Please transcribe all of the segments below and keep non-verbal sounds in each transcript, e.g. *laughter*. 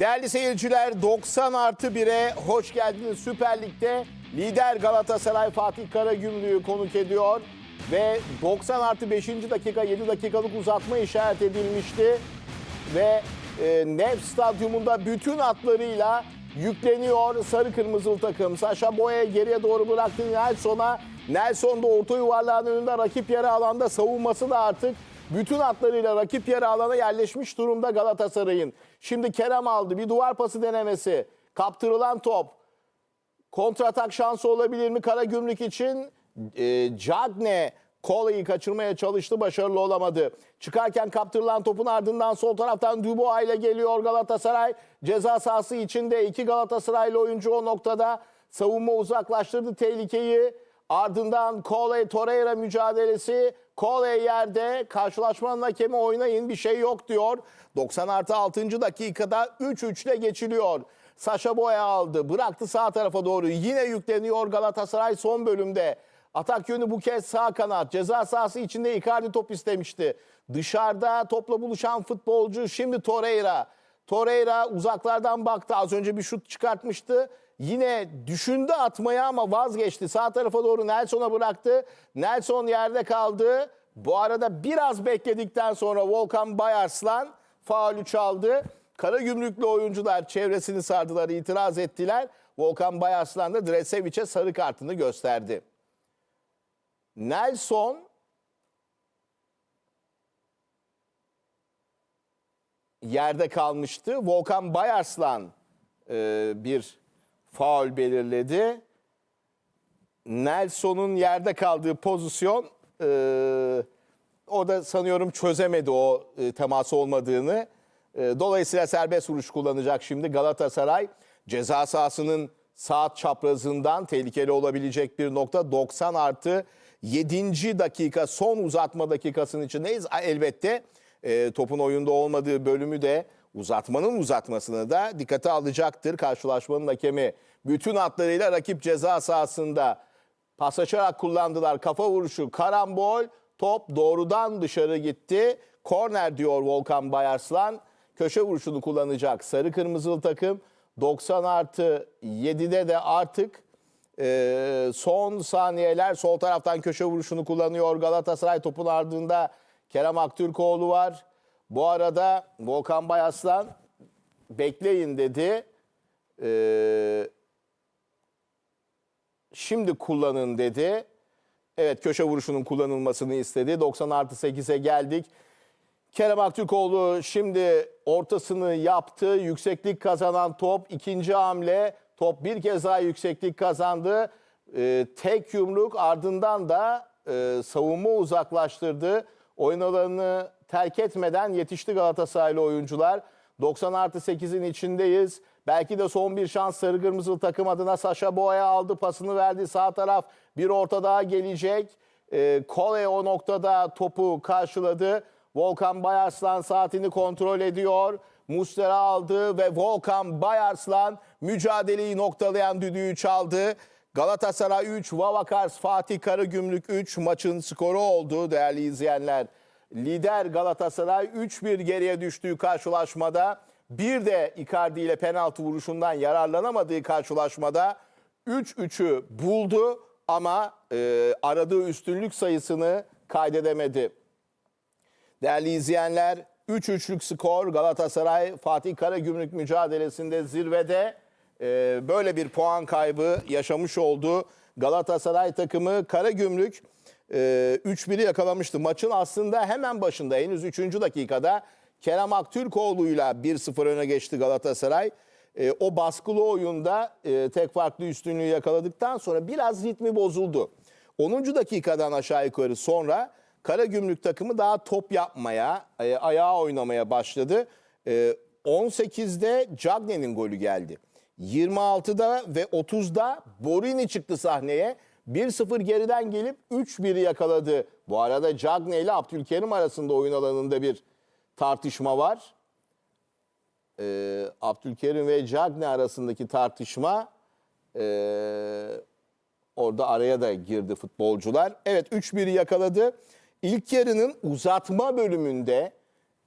Değerli seyirciler 90 artı 1'e hoş geldiniz. Süper Lig'de lider Galatasaray Fatih Karagümrük'ü konuk ediyor. Ve 90 artı 5. dakika 7 dakikalık uzatma işaret edilmişti. Ve e, Nef Stadyumunda bütün atlarıyla yükleniyor sarı kırmızılı takım. Saşa Boya geriye doğru bıraktı Nelson'a. Nelson da orta yuvarlağın önünde rakip yarı alanda savunması da artık bütün atlarıyla rakip yarı alana yerleşmiş durumda Galatasaray'ın. Şimdi Kerem aldı bir duvar pası denemesi. Kaptırılan top. Kontratak şansı olabilir mi Karagümrük için? E, Cagne Kolayı kaçırmaya çalıştı başarılı olamadı. Çıkarken kaptırılan topun ardından sol taraftan Dubois ile geliyor Galatasaray. Ceza sahası içinde iki Galatasaraylı oyuncu o noktada savunma uzaklaştırdı tehlikeyi. Ardından Cole Torreira mücadelesi. Cole yerde karşılaşmanın hakemi oynayın bir şey yok diyor. 90 artı 6. dakikada 3-3 ile geçiliyor. Saşa Boya aldı bıraktı sağ tarafa doğru yine yükleniyor Galatasaray son bölümde. Atak yönü bu kez sağ kanat. Ceza sahası içinde Icardi top istemişti. Dışarıda topla buluşan futbolcu şimdi Torreira. Torreira uzaklardan baktı. Az önce bir şut çıkartmıştı. Yine düşündü atmaya ama vazgeçti. Sağ tarafa doğru Nelson'a bıraktı. Nelson yerde kaldı. Bu arada biraz bekledikten sonra Volkan Bayarslan faulü çaldı. Karagümrüklü oyuncular çevresini sardılar, itiraz ettiler. Volkan Bayarslan da Dresevic'e sarı kartını gösterdi. Nelson yerde kalmıştı. Volkan Bayarslan e, bir faul belirledi. Nelson'un yerde kaldığı pozisyon e, o da sanıyorum çözemedi o e, teması olmadığını. E, dolayısıyla serbest vuruş kullanacak şimdi Galatasaray. Ceza sahasının saat çaprazından tehlikeli olabilecek bir nokta 90 artı 7. dakika son uzatma dakikasının içindeyiz. Elbette e, topun oyunda olmadığı bölümü de uzatmanın uzatmasını da dikkate alacaktır. Karşılaşmanın hakemi bütün hatlarıyla rakip ceza sahasında paslaşarak kullandılar. Kafa vuruşu, karambol, top doğrudan dışarı gitti. Korner diyor Volkan Bayarslan. Köşe vuruşunu kullanacak sarı kırmızılı takım. 90 artı 7'de de artık e, son saniyeler sol taraftan köşe vuruşunu kullanıyor. Galatasaray topun ardında Kerem Aktürkoğlu var. Bu arada Volkan Bayaslan bekleyin dedi. E, şimdi kullanın dedi. Evet köşe vuruşunun kullanılmasını istedi. 90 artı 8'e geldik. Kerem Aktürkoğlu şimdi ortasını yaptı. Yükseklik kazanan top. ikinci hamle. Top bir kez daha yükseklik kazandı. Ee, tek yumruk ardından da e, savunma uzaklaştırdı. Oyun alanını terk etmeden yetişti Galatasaraylı oyuncular. 90 artı 8'in içindeyiz. Belki de son bir şans sarı kırmızılı takım adına Saşa Boya aldı pasını verdi. Sağ taraf bir orta daha gelecek. Ee, Kole o noktada topu karşıladı. Volkan Bayarslan saatini kontrol ediyor. Mustera aldı ve Volkan Bayarslan mücadeleyi noktalayan düdüğü çaldı. Galatasaray 3, Vavakars Fatih Karagümrük 3 maçın skoru oldu değerli izleyenler. Lider Galatasaray 3-1 geriye düştüğü karşılaşmada bir de Icardi ile penaltı vuruşundan yararlanamadığı karşılaşmada 3-3'ü buldu ama e, aradığı üstünlük sayısını kaydedemedi. Değerli izleyenler 3-3'lük skor Galatasaray Fatih Karagümrük mücadelesinde zirvede e, böyle bir puan kaybı yaşamış oldu. Galatasaray takımı Karagümrük e, 3-1'i yakalamıştı. Maçın aslında hemen başında henüz 3. dakikada Kerem Aktürkoğlu'yla 1-0 öne geçti Galatasaray. E, o baskılı oyunda e, tek farklı üstünlüğü yakaladıktan sonra biraz ritmi bozuldu. 10. dakikadan aşağı yukarı sonra Karagümrük takımı daha top yapmaya, e, ayağa oynamaya başladı. E, 18'de Cagne'nin golü geldi. 26'da ve 30'da Borini çıktı sahneye. 1-0 geriden gelip 3-1'i yakaladı. Bu arada Cagne ile Abdülkerim arasında oyun alanında bir tartışma var. Ee, Abdülkerim ve Cagne arasındaki tartışma ee, orada araya da girdi futbolcular. Evet 3-1'i yakaladı. İlk yarının uzatma bölümünde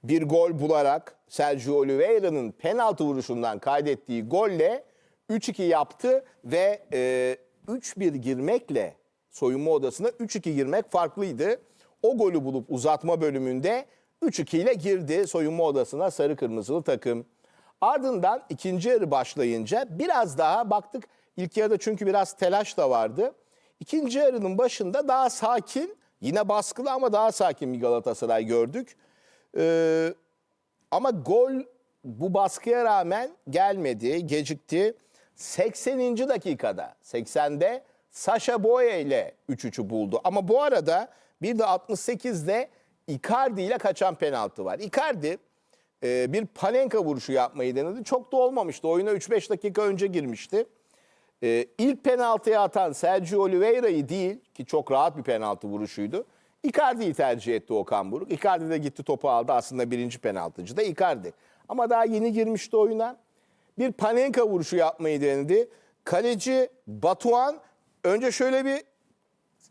bir gol bularak Sergio Oliveira'nın penaltı vuruşundan kaydettiği golle 3-2 yaptı ve e, 3-1 girmekle soyunma odasına 3-2 girmek farklıydı. O golü bulup uzatma bölümünde 3-2 ile girdi soyunma odasına sarı kırmızılı takım. Ardından ikinci yarı başlayınca biraz daha baktık ilk yarıda çünkü biraz telaş da vardı. İkinci yarının başında daha sakin yine baskılı ama daha sakin bir Galatasaray gördük. Ee, ama gol bu baskıya rağmen gelmedi, gecikti. 80. dakikada, 80'de Sasha Boye ile 3-3'ü buldu. Ama bu arada bir de 68'de Icardi ile kaçan penaltı var. Icardi e, bir panenka vuruşu yapmayı denedi. Çok da olmamıştı. Oyuna 3-5 dakika önce girmişti. E, ilk penaltıyı atan Sergio Oliveira'yı değil ki çok rahat bir penaltı vuruşuydu. Icardi'yi tercih etti Okan Buruk. Icardi de gitti topu aldı. Aslında birinci penaltıcı da Icardi. Ama daha yeni girmişti oyuna. Bir panenka vuruşu yapmayı denedi. Kaleci Batuhan önce şöyle bir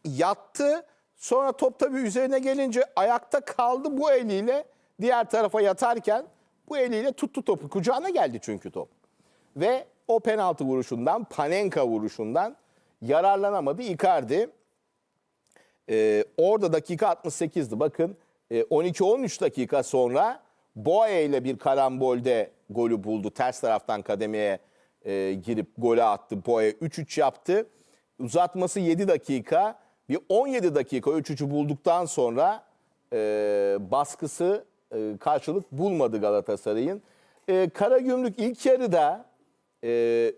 yattı. Sonra top tabii üzerine gelince ayakta kaldı bu eliyle diğer tarafa yatarken bu eliyle tuttu topu. Kucağına geldi çünkü top. Ve o penaltı vuruşundan, Panenka vuruşundan yararlanamadı Icardi. Ee, orada dakika 68'di. Bakın e, 12-13 dakika sonra Boye ile bir karambolde golü buldu. Ters taraftan kademeye e, girip golü attı. Boye 3-3 yaptı. Uzatması 7 dakika. Bir 17 dakika 3-3'ü bulduktan sonra e, baskısı e, karşılık bulmadı Galatasaray'ın. E, Karagümrük ilk yarıda e,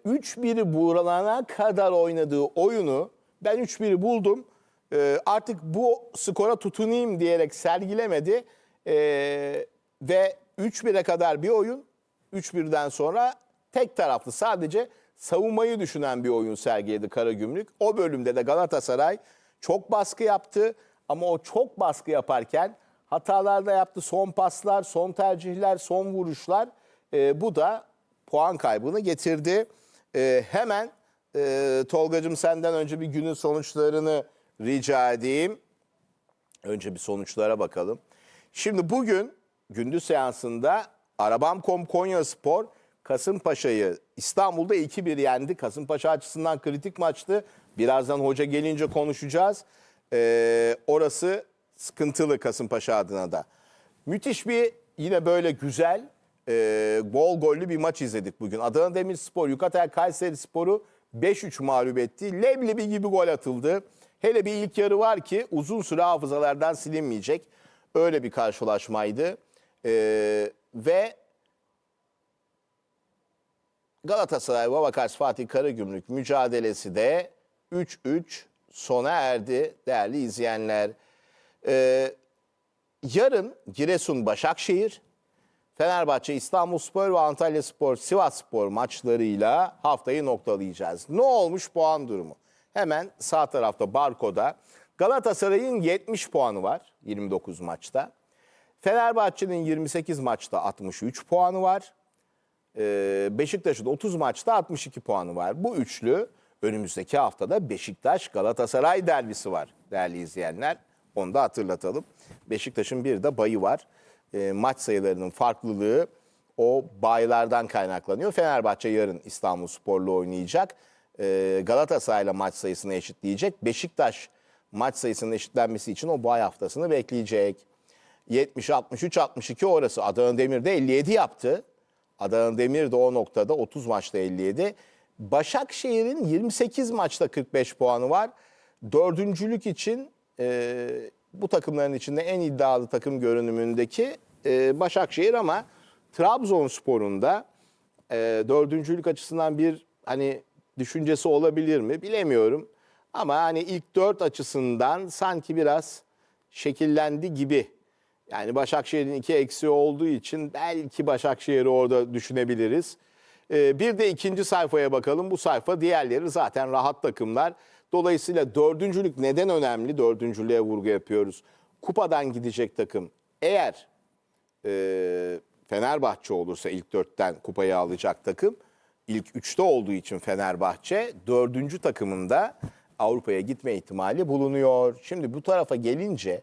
3-1'i bulana kadar oynadığı oyunu ben 3-1'i buldum. E, artık bu skora tutunayım diyerek sergilemedi. E, ve 3-1'e kadar bir oyun, 3-1'den sonra tek taraflı sadece savunmayı düşünen bir oyun sergiledi Karagümrük. O bölümde de Galatasaray çok baskı yaptı ama o çok baskı yaparken hatalar da yaptı. Son paslar, son tercihler, son vuruşlar. E, bu da puan kaybını getirdi. E, hemen e, Tolgacığım senden önce bir günün sonuçlarını rica edeyim. Önce bir sonuçlara bakalım. Şimdi bugün gündüz seansında Arabam.com Konya Spor Kasımpaşa'yı İstanbul'da 2-1 yendi. Kasımpaşa açısından kritik maçtı. Birazdan hoca gelince konuşacağız. Ee, orası sıkıntılı Kasımpaşa adına da. Müthiş bir yine böyle güzel e, bol gollü bir maç izledik bugün. Adana Demirspor, Yukatel Kayseri Spor'u 5-3 mağlup etti. Leblebi gibi gol atıldı. Hele bir ilk yarı var ki uzun süre hafızalardan silinmeyecek. Öyle bir karşılaşmaydı. Ee, ve Galatasaray Babakars Fatih Karagümrük mücadelesi de 3-3 sona erdi değerli izleyenler. Ee, yarın Giresun Başakşehir, Fenerbahçe İstanbulspor ve Antalyaspor Sivasspor maçlarıyla haftayı noktalayacağız. Ne olmuş puan durumu? Hemen sağ tarafta Barko'da Galatasaray'ın 70 puanı var 29 maçta. Fenerbahçe'nin 28 maçta 63 puanı var. Ee, Beşiktaş'ın 30 maçta 62 puanı var. Bu üçlü önümüzdeki haftada Beşiktaş Galatasaray derbisi var değerli izleyenler. Onu da hatırlatalım. Beşiktaş'ın bir de bayı var. Ee, maç sayılarının farklılığı o baylardan kaynaklanıyor. Fenerbahçe yarın İstanbul Spor'la oynayacak. Ee, Galatasaray'la maç sayısını eşitleyecek. Beşiktaş maç sayısının eşitlenmesi için o bay haftasını bekleyecek. 70, 63, 62 orası. Adana Demir de 57 yaptı. Adana Demir de o noktada 30 maçta 57. Başakşehir'in 28 maçta 45 puanı var. Dördüncülük için e, bu takımların içinde en iddialı takım görünümündeki e, Başakşehir ama Trabzonspor'un da e, dördüncülük açısından bir hani düşüncesi olabilir mi bilemiyorum. Ama hani ilk dört açısından sanki biraz şekillendi gibi. Yani Başakşehir'in iki eksiği olduğu için belki Başakşehir'i orada düşünebiliriz. Ee, bir de ikinci sayfaya bakalım. Bu sayfa diğerleri zaten rahat takımlar. Dolayısıyla dördüncülük neden önemli? Dördüncülüğe vurgu yapıyoruz. Kupadan gidecek takım eğer e, Fenerbahçe olursa ilk dörtten kupayı alacak takım. ilk üçte olduğu için Fenerbahçe dördüncü takımında Avrupa'ya gitme ihtimali bulunuyor. Şimdi bu tarafa gelince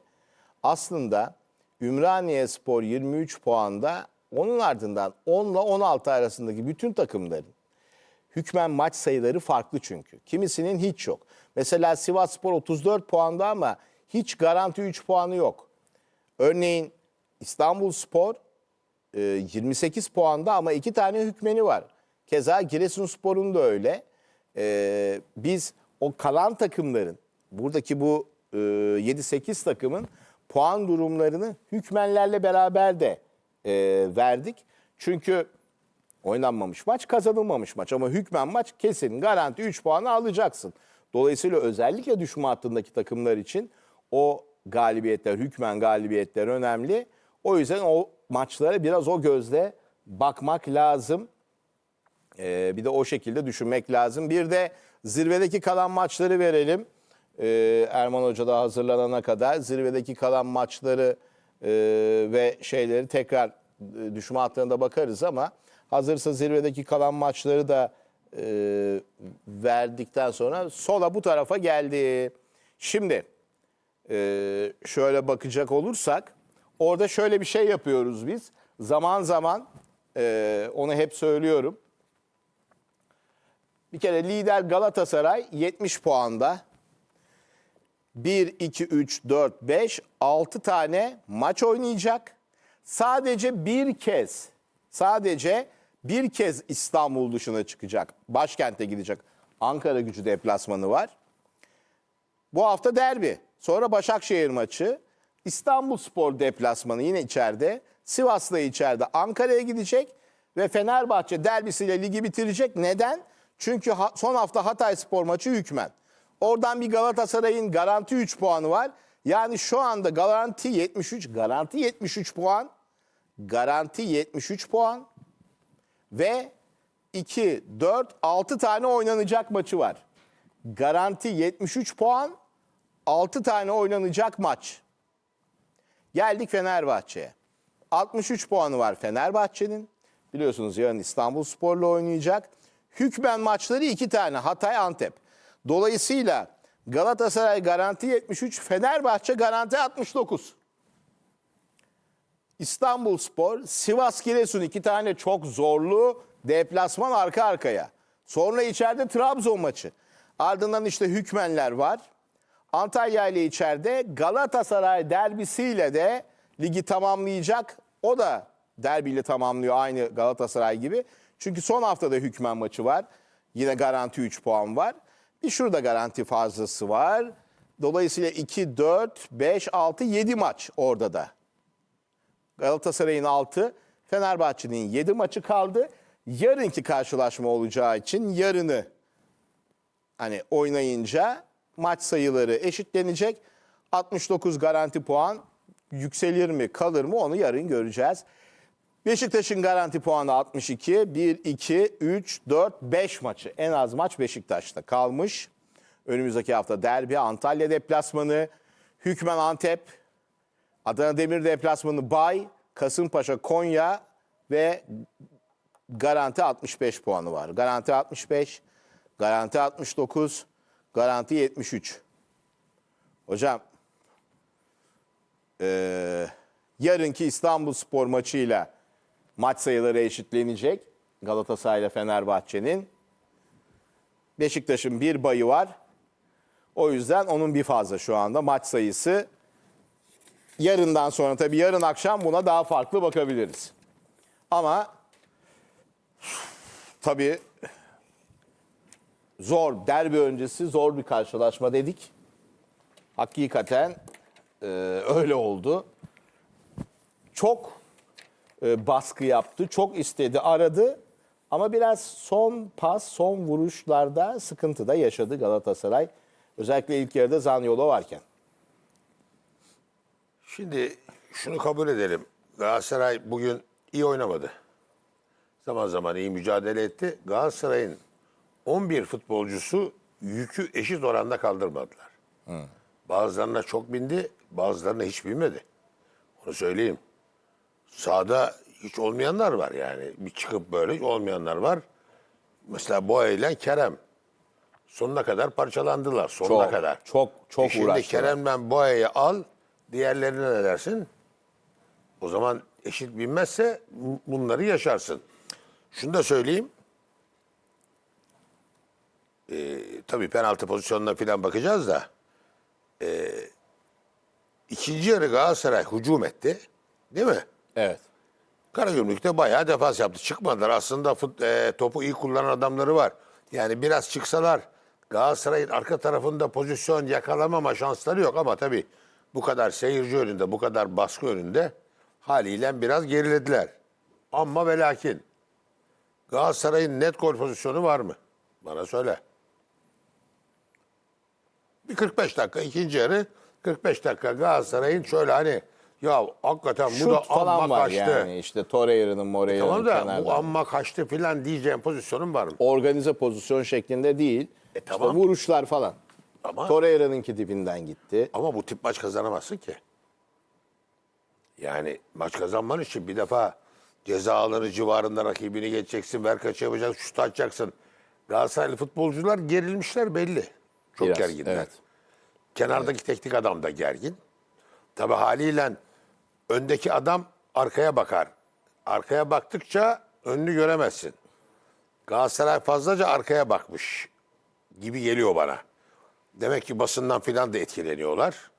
aslında Ümraniye Spor 23 puanda. Onun ardından 10 ile 16 arasındaki bütün takımların hükmen maç sayıları farklı çünkü. Kimisinin hiç yok. Mesela Sivas Spor 34 puanda ama hiç garanti 3 puanı yok. Örneğin İstanbul Spor e, 28 puanda ama iki tane hükmeni var. Keza Giresunspor'un da öyle. E, biz o kalan takımların, buradaki bu e, 7-8 takımın puan durumlarını hükmenlerle beraber de e, verdik. Çünkü oynanmamış maç kazanılmamış maç ama hükmen maç kesin garanti 3 puanı alacaksın. Dolayısıyla özellikle düşme hattındaki takımlar için o galibiyetler, hükmen galibiyetler önemli. O yüzden o maçlara biraz o gözle bakmak lazım. Ee, bir de o şekilde düşünmek lazım. Bir de zirvedeki kalan maçları verelim. Ee, Erman Hoca da hazırlanana kadar zirvedeki kalan maçları e, ve şeyleri tekrar e, düşme hattına bakarız ama hazırsa zirvedeki kalan maçları da e, verdikten sonra sola bu tarafa geldi. Şimdi e, şöyle bakacak olursak orada şöyle bir şey yapıyoruz biz. Zaman zaman e, onu hep söylüyorum. Bir kere lider Galatasaray 70 puanda. 1, 2, 3, 4, 5, 6 tane maç oynayacak. Sadece bir kez, sadece bir kez İstanbul dışına çıkacak. Başkente gidecek. Ankara gücü deplasmanı var. Bu hafta derbi. Sonra Başakşehir maçı. İstanbul Spor deplasmanı yine içeride. Sivas'la içeride Ankara'ya gidecek. Ve Fenerbahçe derbisiyle ligi bitirecek. Neden? Çünkü son hafta Hatay Spor maçı hükmen. Oradan bir Galatasaray'ın garanti 3 puanı var. Yani şu anda garanti 73, garanti 73 puan. Garanti 73 puan. Ve 2, 4, 6 tane oynanacak maçı var. Garanti 73 puan, 6 tane oynanacak maç. Geldik Fenerbahçe'ye. 63 puanı var Fenerbahçe'nin. Biliyorsunuz yarın İstanbul Spor'la oynayacak. Hükmen maçları 2 tane Hatay Antep. Dolayısıyla Galatasaray garanti 73, Fenerbahçe garanti 69. İstanbul Spor, Sivas Giresun iki tane çok zorlu deplasman arka arkaya. Sonra içeride Trabzon maçı. Ardından işte hükmenler var. Antalya ile içeride Galatasaray derbisiyle de ligi tamamlayacak. O da derbiyle tamamlıyor aynı Galatasaray gibi. Çünkü son haftada hükmen maçı var. Yine garanti 3 puan var. Bir şurada garanti fazlası var. Dolayısıyla 2, 4, 5, 6, 7 maç orada da. Galatasaray'ın 6, Fenerbahçe'nin 7 maçı kaldı. Yarınki karşılaşma olacağı için yarını hani oynayınca maç sayıları eşitlenecek. 69 garanti puan yükselir mi kalır mı onu yarın göreceğiz. Beşiktaş'ın garanti puanı 62. 1, 2, 3, 4, 5 maçı. En az maç Beşiktaş'ta kalmış. Önümüzdeki hafta derbi, Antalya deplasmanı, Hükmen Antep, Adana Demir deplasmanı Bay, Kasımpaşa Konya ve garanti 65 puanı var. Garanti 65, garanti 69, garanti 73. Hocam, eee, yarınki İstanbul Spor maçıyla maç sayıları eşitlenecek. Galatasaray ile Fenerbahçe'nin. Beşiktaş'ın bir bayı var. O yüzden onun bir fazla şu anda maç sayısı. Yarından sonra tabii yarın akşam buna daha farklı bakabiliriz. Ama tabii zor, derbi öncesi zor bir karşılaşma dedik. Hakikaten e, öyle oldu. Çok e, baskı yaptı, çok istedi, aradı. Ama biraz son pas, son vuruşlarda sıkıntı da yaşadı Galatasaray. Özellikle ilk yarıda Zaniolo varken. Şimdi şunu kabul edelim. Galatasaray bugün iyi oynamadı. Zaman zaman iyi mücadele etti. Galatasaray'ın 11 futbolcusu yükü eşit oranda kaldırmadılar. Bazılarına çok bindi, bazılarına hiç binmedi. Onu söyleyeyim. Sahada hiç olmayanlar var yani. Bir çıkıp böyle hiç olmayanlar var. Mesela Boya ile Kerem. Sonuna kadar parçalandılar. Sonuna Çok, kadar. çok, çok E Şimdi uğraştılar. Kerem'den Boya'yı al. Diğerlerine ne dersin? O zaman eşit binmezse bu- bunları yaşarsın. Şunu da söyleyeyim. Ee, tabii penaltı pozisyonuna falan bakacağız da. ee, ikinci yarı Galatasaray hücum etti. Değil mi? Evet. Karagümrük'te bayağı defans yaptı. Çıkmadılar. Aslında fut, e, topu iyi kullanan adamları var. Yani biraz çıksalar Galatasaray'ın arka tarafında pozisyon yakalamama şansları yok ama tabii bu kadar seyirci önünde, bu kadar baskı önünde haliyle biraz gerilediler. Ama ve lakin Galatasaray'ın net gol pozisyonu var mı? Bana söyle. Bir 45 dakika ikinci yarı 45 dakika Galatasaray'ın şöyle hani ya hakikaten bu da Şut falan amma var kaçtı. yani. İşte Torreira'nın, Moreira'nın Tamam da bu amma kaçtı filan diyeceğim pozisyonun var mı? Organize pozisyon şeklinde değil. E, İşte tamam. vuruşlar falan. Ama- Torreira'nınki dibinden gitti. Ama bu tip maç kazanamazsın ki. Yani maç kazanman için bir defa ceza alanı civarında rakibini geçeceksin, ver kaç yapacaksın, şut atacaksın. Galatasaraylı futbolcular gerilmişler belli. Çok Biraz, gerginler. evet. Kenardaki teknik adam da gergin. Tabii haliyle öndeki adam arkaya bakar. Arkaya baktıkça önünü göremezsin. Galatasaray fazlaca arkaya bakmış gibi geliyor bana. Demek ki basından filan da etkileniyorlar.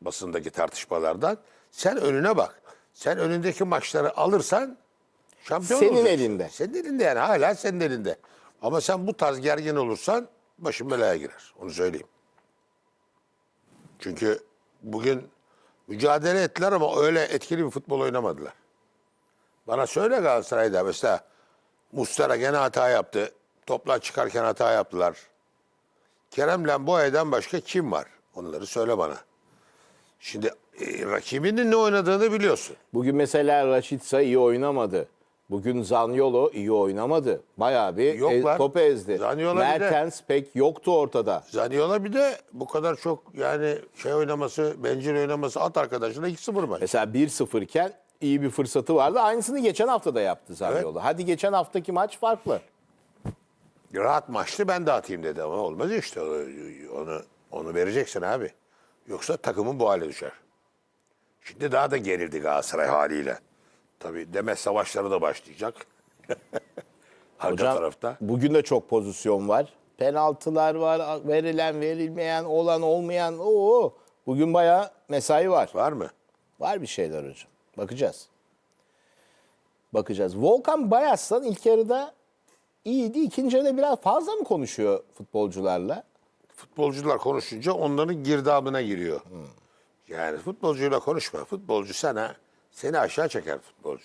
Basındaki tartışmalardan. Sen önüne bak. Sen önündeki maçları alırsan şampiyon Senin olacaksın. elinde. Senin elinde yani hala senin elinde. Ama sen bu tarz gergin olursan başın belaya girer. Onu söyleyeyim. Çünkü bugün mücadele ettiler ama öyle etkili bir futbol oynamadılar. Bana söyle Galatasaray'da mesela Mustara gene hata yaptı. Toplar çıkarken hata yaptılar. Kerem Lemboya'dan başka kim var? Onları söyle bana. Şimdi e, rakibinin ne oynadığını biliyorsun. Bugün mesela Raşitsa iyi oynamadı. Bugün Zaniolo iyi oynamadı. Bayağı bir Yoklar. e, topu ezdi. Zaniolo bir de- Mertens pek yoktu ortada. Zaniola bir de bu kadar çok yani şey oynaması, bencil oynaması at arkadaşına 2-0 maç. Mesela 1-0 iken iyi bir fırsatı vardı. Aynısını geçen hafta da yaptı Zaniolo. Hadi geçen haftaki maç farklı. Rahat maçtı ben de atayım dedi ama olmaz işte. Onu, onu vereceksin abi. Yoksa takımın bu hale düşer. Şimdi daha da gerildi Galatasaray haliyle. Tabii Demet savaşları da başlayacak. *laughs* Arka Hocam tarafta. bugün de çok pozisyon var. Penaltılar var, verilen, verilmeyen, olan, olmayan. Oo, bugün bayağı mesai var. Var mı? Var bir şeyler hocam. Bakacağız. Bakacağız. Volkan Bayaslan ilk yarıda iyiydi. İkinci yarıda biraz fazla mı konuşuyor futbolcularla? Futbolcular konuşunca onların girdabına giriyor. Yani futbolcuyla konuşma. Futbolcu sana seni aşağı çeker futbolcu.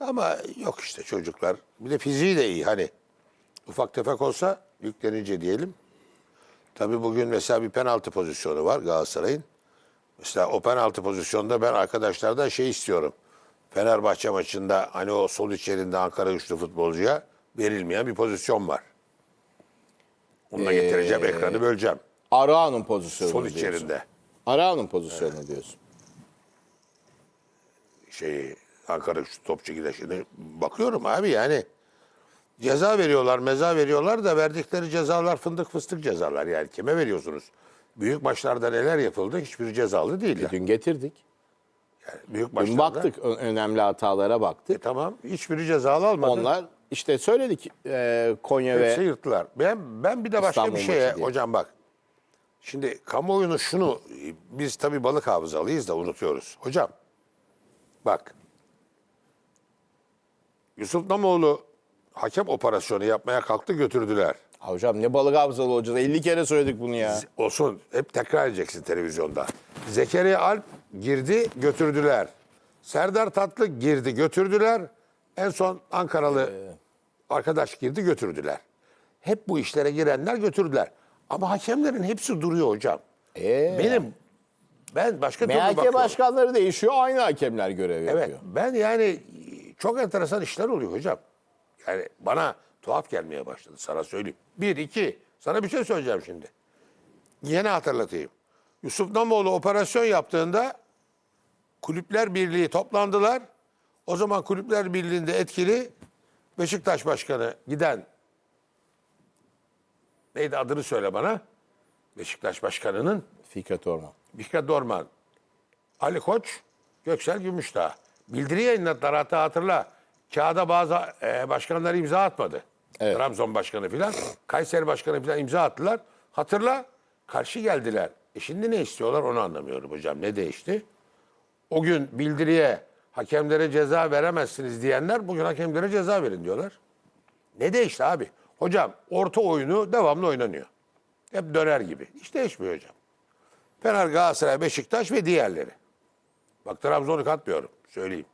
Ama yok işte çocuklar. Bir de fiziği de iyi hani. Ufak tefek olsa yüklenince diyelim. Tabii bugün mesela bir penaltı pozisyonu var Galatasaray'ın. Mesela o penaltı pozisyonda ben arkadaşlardan şey istiyorum. Fenerbahçe maçında hani o sol içerinde Ankara güçlü futbolcuya verilmeyen bir pozisyon var. Onu da getireceğim ekranı böleceğim. Arao'nun pozisyonu Sol diyorsun. içerinde. Arao'nun pozisyonu diyorsun. Şey Ankara güçlü topçu gideşini bakıyorum abi yani. Ceza veriyorlar, meza veriyorlar da verdikleri cezalar fındık fıstık cezalar yani. Kime veriyorsunuz? Büyük maçlarda neler yapıldı hiçbir cezalı değil. Yani. Dün getirdik. Büyük Dün maçlarda. baktık ö- önemli hatalara E, baktık. tamam hiçbiri cezalı almadı. Onlar işte söyledik e, Konya Hepsi ve yırttılar. Ben ben bir de başka İstanbul bir şeye maçı diye. hocam bak. Şimdi kamuoyunu şunu biz tabii balık hafızalıyız da unutuyoruz. Hocam bak. Yusuf Namoğlu hakem operasyonu yapmaya kalktı götürdüler. Ha hocam ne balık hafızalı olacağız. 50 kere söyledik bunu ya. Olsun hep tekrar edeceksin televizyonda. Zekeriya Alp girdi götürdüler. Serdar Tatlı girdi götürdüler. En son Ankaralı arkadaş girdi götürdüler. Hep bu işlere girenler götürdüler. Ama hakemlerin hepsi duruyor hocam. Ee, Benim ben başka türlü MHK bakıyorum. başkanları değişiyor. Aynı hakemler görev Evet yapıyor. ben yani çok enteresan işler oluyor hocam. Yani bana tuhaf gelmeye başladı sana söyleyeyim. Bir, iki. Sana bir şey söyleyeceğim şimdi. Yine hatırlatayım. Yusuf Namoğlu operasyon yaptığında Kulüpler Birliği toplandılar. O zaman Kulüpler Birliği'nde etkili Beşiktaş Başkanı giden neydi adını söyle bana. Beşiktaş Başkanı'nın Fikret Orman. Fikret Dorman, Ali Koç, Göksel Gümüşdağ. bildiri yayınladılar hatta hatırla. Kağıda bazı e, başkanlar imza atmadı. Evet. Trabzon başkanı filan, Kayseri başkanı filan imza attılar. Hatırla karşı geldiler. E şimdi ne istiyorlar onu anlamıyorum hocam. Ne değişti? O gün bildiriye hakemlere ceza veremezsiniz diyenler bugün hakemlere ceza verin diyorlar. Ne değişti abi? Hocam orta oyunu devamlı oynanıyor. Hep döner gibi. Hiç değişmiyor hocam. Fener, Galatasaray, Beşiktaş ve diğerleri. Bak Trabzon'u katmıyorum. Söyleyeyim.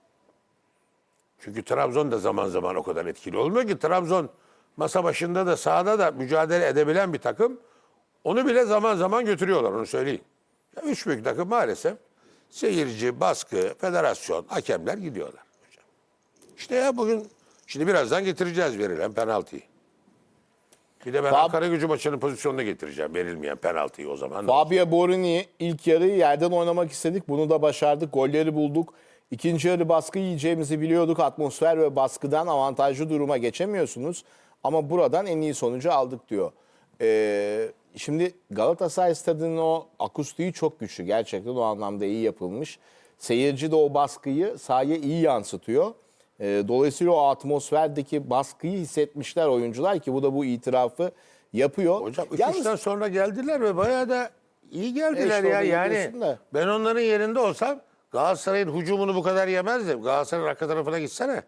Çünkü Trabzon da zaman zaman o kadar etkili olmuyor ki. Trabzon masa başında da sahada da mücadele edebilen bir takım. Onu bile zaman zaman götürüyorlar onu söyleyeyim. Ya üç büyük takım maalesef seyirci, baskı, federasyon, hakemler gidiyorlar. İşte ya bugün şimdi birazdan getireceğiz verilen penaltıyı. Bir de ben Fab- Ankara gücü maçının pozisyonunu getireceğim verilmeyen penaltıyı o zaman. Fabio Borini ilk yarı yerden oynamak istedik. Bunu da başardık. Golleri bulduk. İkinci yarı baskı yiyeceğimizi biliyorduk. Atmosfer ve baskıdan avantajlı duruma geçemiyorsunuz. Ama buradan en iyi sonucu aldık diyor. Ee, şimdi Galatasaray stadının o akustiği çok güçlü. Gerçekten o anlamda iyi yapılmış. Seyirci de o baskıyı sahaya iyi yansıtıyor. Ee, dolayısıyla o atmosferdeki baskıyı hissetmişler oyuncular ki bu da bu itirafı yapıyor. Hocam üç Yalnız- üçten sonra geldiler ve bayağı da iyi geldiler İşte ya. onu Yani diyorsun da. ben onların yerinde olsam Galatasaray'ın hücumunu bu kadar yemezdim. Galatasaray'ın arka tarafına gitsene.